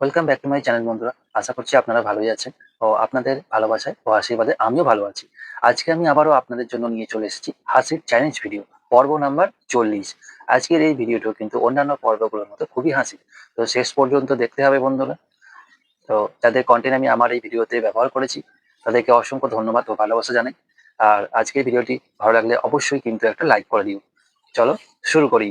Welcome back to my channel বন্ধুরা। আশা করছি আপনারা ভালোই আছেন ও আপনাদের ভালোবাসায় ও আশীর্বাদে আমিও ভালো আছি। আজকে আমি আবারও আপনাদের জন্য নিয়ে চলে এসেছি হাসির চ্যালেঞ্জ ভিডিও পর্ব নাম্বার চল্লিশ। আজকের এই ভিডিওটিও কিন্তু অন্যান্য পর্বগুলোর মতো খুবই হাসি তো শেষ পর্যন্ত দেখতে হবে, বন্ধুরা। তো যাদের কন্টেন্ট আমি আমার এই ভিডিওতে ব্যবহার করেছি, তাদেরকে অসংখ্য ধন্যবাদ ও ভালোবাসা জানাই। আর আজকের ভিডিওটি ভালো লাগলে অবশ্যই কিন্তু একটা লাইক করে দিও। চলো শুরু করি।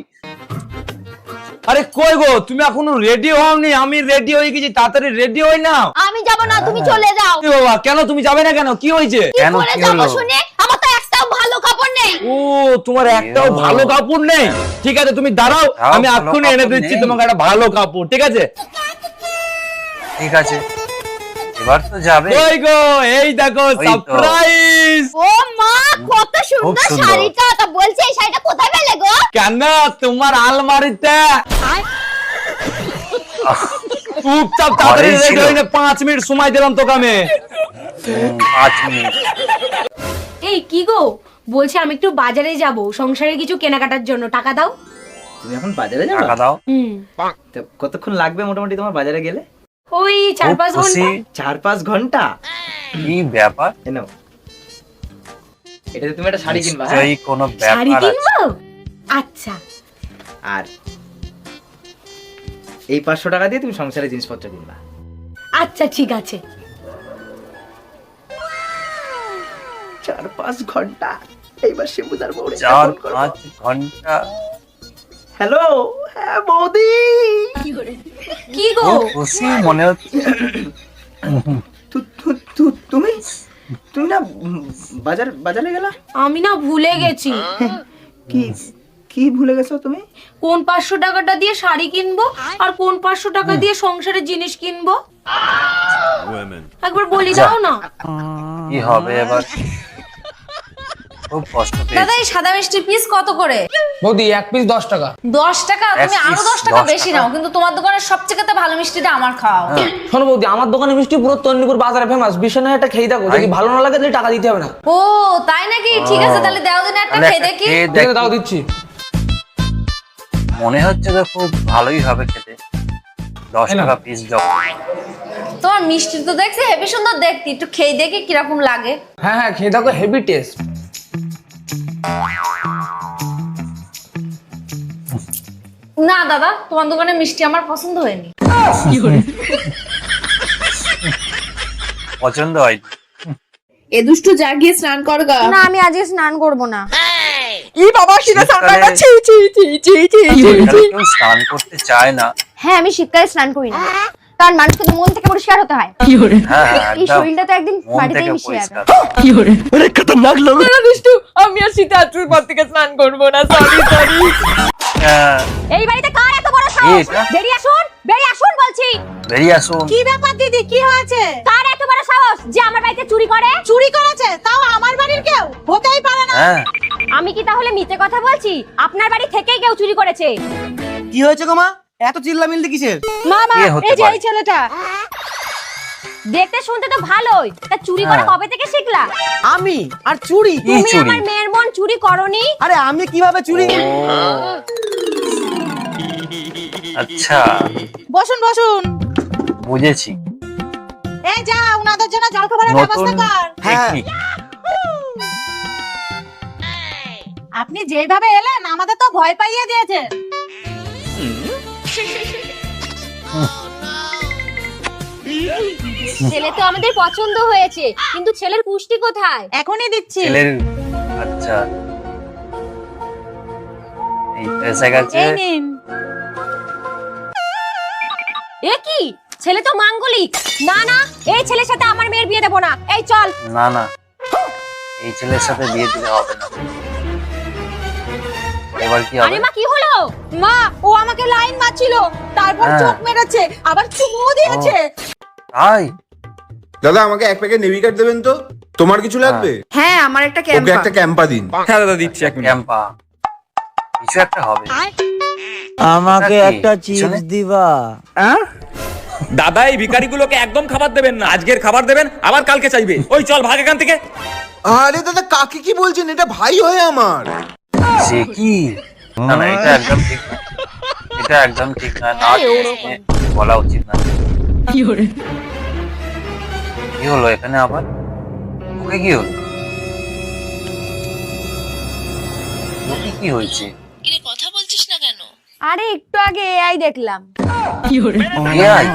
আরে কই গো তুমি এখনও রেডি হওনি? আমি রেডি হয়ে গেছি তাড়াতাড়ি রেডি হই না আমি যাব না তুমি চলে যাও। কি বাবা কেন তুমি যাবে না কেন? কি হয়েছে? কেন, কি হলো? শুনে? আমার তো একটাও ভালো কাপড় নেই। ও তোমার একটাও ভালো কাপড় নেই। ঠিক আছে তুমি দাঁড়াও আমি এক্ষুনি এনে দিচ্ছি তোমাকে একটা ভালো কাপড় ঠিক আছে? ঠিক আছে। এবার তো যাবে। কই গো এই দেখো সারপ্রাইজ ও মা কত সুন্দর। শাড়িটা তা বলছে এই শাড়িটা কোথায় পেলে গো? কেন? তোমার আলমারিতে? চুপচাপ তাড়াতাড়ি রেডি হয়ে মিনিট সময় দিলাম তোকে আমি। মিনিট। এই কি গো? বলছি আমি একটু বাজারে যাব সংসারের কিছু কেনাকাটার জন্য। টাকা দাও। তুমি এখন বাজারে যাবে? টাকা দাও। হুম। কতক্ষণ লাগবে মোটামুটি তোমার বাজারে গেলে? ওই চার পাঁচ ঘণ্টা। চার পাঁচ ঘণ্টা? কি ব্যাপার? এনো এটাতে তুমি একটা শাড়ি কিনবা হ্যাঁ? কোনো ব্যাপার আছে। কিনবো? আচ্ছা। আর এই পাঁচশো টাকা দিয়ে তুমি সংসারের জিনিসপত্র কিনবা। আচ্ছা ঠিক আছে। চার পাঁচ ঘণ্টা। এইবার সে বুঝার বউরে চার পাঁচ ঘণ্টা? হ্যালো হ্যাঁ বৌদি। কি গো? খুশি মনে হচ্ছে তুমি তুমি না বাজার বাজারে গেলা? আমি না ভুলে গেছি। কি কি ভুলে গেছো তুমি? কোন পাঁচশো টাকাটা দিয়ে শাড়ি কিনবো আর কোন পাঁচশো টাকা দিয়ে সংসারের জিনিস কিনবো? একবার বলি। দাও না। কি হবে এবার? খুব কষ্ট দাদা এই সাদা মিষ্টির পিস কত করে? বৌদি এক পিস দশ টাকা। দশ টাকা? তুমি আরও দশ টাকা বেশি নাও কিন্তু তোমার দোকানের সবচেয়ে ভালো মিষ্টিটা আমার খাওয়াও। শোনো বৌদি আমার দোকানে মিষ্টি পুরো তন্নিপুর বাজারে ফেমাস একটা খেয়ে দেখো যদি ভালো না লাগে তাহলে টাকা দিতে হবে না। ও তাই নাকি? ঠিক আছে তাহলে দেও দিন একটা খেয়ে দেখি। তাও দিচ্ছি। মনে হচ্ছে তো খুব ভালোই হবে খেতে। দশ। টাকা পিস যখন তোমার মিষ্টি তো দেখছি হেবি সুন্দর দেখতে। একটু খেয়ে দেখি কীরকম লাগে। হ্যাঁ হ্যাঁ খেয়ে দেখো হেভি টেস্ট না দাদা তোমার দোকানে মিষ্টি আমার পছন্দ হয়নি। পছন্দ হয়। এ দুষ্টু যা গিয়ে স্নান কর গা। না আমি আজকে স্নান করব না। শীতকালে কেউ স্নান করতে চায় না। হ্যাঁ আমি শীতকালে স্নান করি না। কারণ মানুষকে তো মন থেকে পরিষ্কার হতে হয়। হ্যাঁ হ্যাঁ এই শরীরটা তো একদিন মাটিতেই মিশে যাবে। পরিষ্কার। আমি আর শীতে পর থেকে স্নান করব না সরি সরি হ্যাঁ, এই বাড়িতে কার এত বড় সাহস? বেরিয়ে আসুন বেরিয়ে আসুন বলছি। বেরিয়ে আসুন। কি ব্যাপার দিদি কি হয়েছে? কার এত বড় সাহস যে আমার বাড়িতে চুরি করে? চুরি করেছে? তাও আমার বাড়ির কেউ? হতেই পারে না। হ্যাঁ। আমি কি তাহলে মিথ্যে কথা বলছি? আপনার বাড়ি থেকেই কেউ চুরি করেছে। কি হয়েছে গো মা? এত চিল্লামিল্লি কিসের? মামা হতে এই যে পারে? এই ছেলেটা। দেখতে শুনতে তো ভালোই। তা চুরি করা হ্যাঁ। কবে থেকে শিখলা? আমি? আর চুরি? তুমি চুরি? আমার মেয়ের মন চুরি করনি? আরে আমি কীভাবে চুরি? আচ্ছা। বসুন বসুন। বুঝেছি। এই যা উনাদের জন্য জল খাবারের নতুন ব্যবস্থা কর। হ্যাঁ। টেকনিক আপনি যেভাবে এলেন আমাদের তো ভয় পাইয়ে দিয়েছে ছেলে তো আমাদের পছন্দ হয়েছে কিন্তু ছেলের পুষ্টি কোথায়? এখনই দিচ্ছি। ছেলের আচ্ছা। এই তো গেছে এই নিন। এ কি? ছেলে তো মাঙ্গলিক। না না এই ছেলের সাথে আমার মেয়ের বিয়ে দেবো না। এই চল। না না। এই ছেলের সাথে বিয়ে দিলে হবে না। এবার কি হবে? আরে মা কি হলো? মা ও আমাকে লাইন মারছিল তারপর হ্যাঁ। চোখ মেরেছে আবার চুমু দিয়েছে। তাই? দাদা আমাকে এক প্যাকেট নেভি কার্ড দেবেন তো? তোমার কিছু লাগবে? হ্যাঁ আমার একটা ওকে একটা ক্যাম্পা দিন। হ্যাঁ দাদা দিচ্ছি এক মিনিট ক্যাম্পা কিছু একটা হবে। আমাকে? একটা পিছনে? চিপস দিবা? দাদা এই ভিখারিগুলোকে একদম খাবার দেবেন না। আজকের খাবার দেবেন আবার কালকে চাইবে। ওই চল ভাগ এখান থেকে। আরে দাদা কাকে কি বলছেন? এটা ভাই হয় আমার। সে কি? না না এটা একদম ঠিক না। এটা একদম ঠিক না না বলা উচিত না। কি হলো? কি হলো এখানে আবার? ওকে কি হলো? ওকে কি হয়েছে? কথা বলছিস না কেন? আরে একটু আগে এআই দেখলাম। কি হলো? এআই?